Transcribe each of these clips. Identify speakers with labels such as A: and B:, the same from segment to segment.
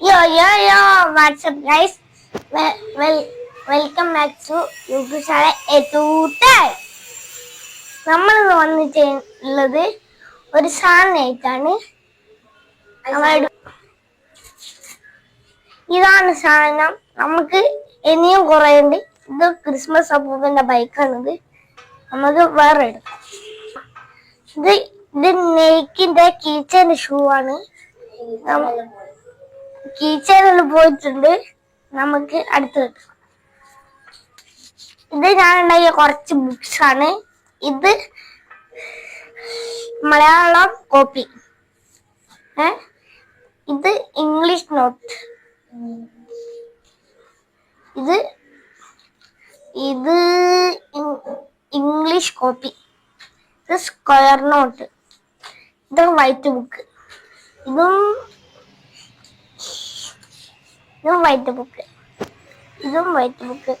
A: Yo yo yo what's up guys welcome back to YouTube channel എത്തൂട്ടായി നമ്മൾ വന്നിട്ടുള്ളത് ഒരു സാധനമായിട്ടാണ്. ഇതാണ് സാധനം. നമുക്ക് ഇനിയും കുറേ ഉണ്ട് ഇത് ക്രിസ്മസ് അപ്പൂപ്പന്റെ ബൈക്കാണിത് നമുക്ക് വേറെ എടുക്കാം. ഇത് ഇത് നെയ്ക്കിന്റെ കീച്ചന്റെ ഷൂ ആണ്. കീച്ചേനിൽ പോയിട്ടുണ്ട്. നമുക്ക് അടുത്ത് വെക്കാം. ഇത് ഞാൻ ഉണ്ടാക്കിയ കുറച്ച് ബുക്സ് ആണ്. ഇത് മലയാളം കോപ്പി ഏ? ഇത് ഇംഗ്ലീഷ് നോട്ട് ഇത് ഇത് ഇംഗ്ലീഷ് കോപ്പി ഇത് സ്ക്വയർ നോട്ട് ഇത് വൈറ്റ് ബുക്ക് ഇതും ഇതും വൈറ്റ് ബുക്ക് ഇതും വൈറ്റ് ബുക്ക്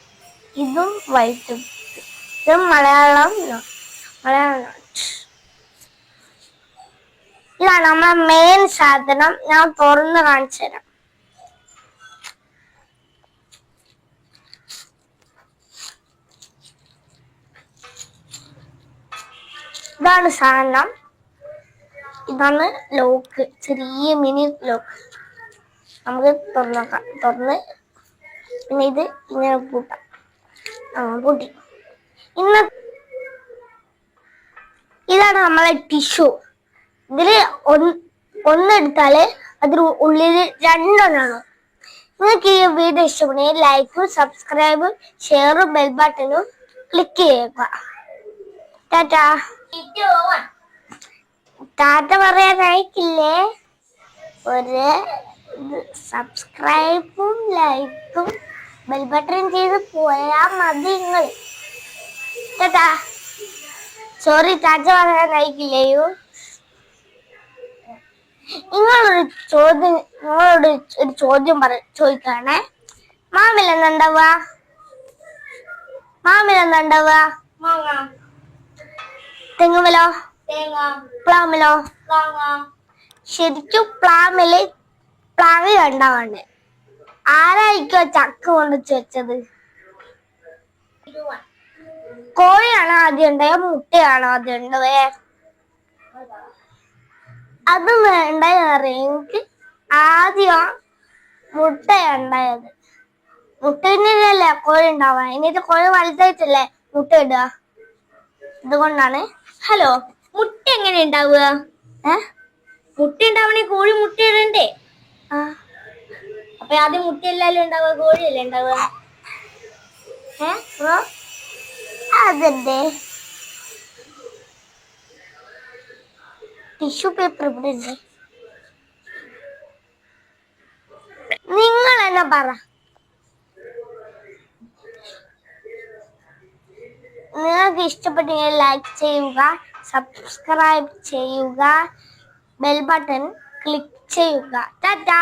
A: ഇതും വൈറ്റ് ബുക്ക് ഇതും മലയാളം മലയാളം ഇതാണ് നമ്മളെ മെയിൻ സാധനം. ഞാൻ തുറന്ന് കാണിച്ചു തരാം. ഇതാണ് സാധനം. ഇതാണ് ലോക്ക് ചെറിയ മിനി ലോക്ക് നമുക്ക് തുറന്നേക്കാം തുറന്ന് പിന്നെ ഇത് ഇങ്ങനെ പൂട്ടാം ആ പൂട്ടി ഇന്ന് ഇതാണ് നമ്മളെ ടിഷ്യൂ. ഇതിൽ ഒന്ന് ഒന്നെടുത്താൽ അത് ഉള്ളിൽ രണ്ടെണ്ണമാണ് നിങ്ങൾക്ക് ഈ വീഡിയോ ഇഷ്ടപ്പെടുന്നെങ്കിൽ ലൈക്കും സബ്സ്ക്രൈബും ഷെയറും ബെൽ ബട്ടണും ക്ലിക്ക് ചെയ്യുക. ടാറ്റാ. ടാറ്റ പറയാനായിക്കില്ലേ ഒരു സബ്സ്ക്രൈബും ലൈക്കും ബെൽ ബട്ടൺ ചെയ്ത് പോയാൽ മതി നിങ്ങൾ കേട്ടാ? സോറി ടാറ്റ പറയാനായിട്ടില്ലയോ നിങ്ങളൊരു ചോദ്യം നിങ്ങളോട് ഒരു ചോദ്യം പറ ചോദിക്കാണേ. മാമിൽ എന്താണ്ടാവുക മാമിൽ എന്താണ്ടാവുക തെങ്ങുമലോ? പ്ലാമിലോ? ശരിക്കും പ്ലാമിൽ പ്ലാവ് ഉണ്ടാവാണ്ട് ആരായിരിക്കോ ചക്ക കൊണ്ടുവച്ച് വെച്ചത്? കോഴിയാണോ ആദ്യം ഉണ്ടായ മുട്ടയാണോ ആദ്യം ഉണ്ടാവേ അത് വേണ്ടായ എനിക്ക് ആദ്യം മുട്ടയുണ്ടായത് മുട്ടയിലല്ലേ കോഴി ഉണ്ടാവാ എന്നിട്ട് കോഴി വലുതായിട്ടല്ലേ മുട്ട ഇടുക? അതുകൊണ്ടാണ് ഹലോ മുട്ട എങ്ങനെ ഉണ്ടാവുക? ഏ? മുട്ട ഉണ്ടാവണേ കോഴി മുട്ട ഇടണ്ടേ? അപ്പൊ ആദ്യം മുട്ടയല്ലല്ലോ ഉണ്ടാവുക കോഴിയല്ലേ ഉണ്ടാവുക? ടിഷ്യൂ പേപ്പർ ഇവിടെ നിങ്ങൾ എന്നെ പറ? നിങ്ങൾക്ക് ഇഷ്ടപ്പെട്ടെങ്കിൽ ലൈക്ക് ചെയ്യുക സബ്സ്ക്രൈബ് ചെയ്യുക ബെൽ ബട്ടൺ ക്ലിക്ക് ചെയ്യുക ടാറ്റാ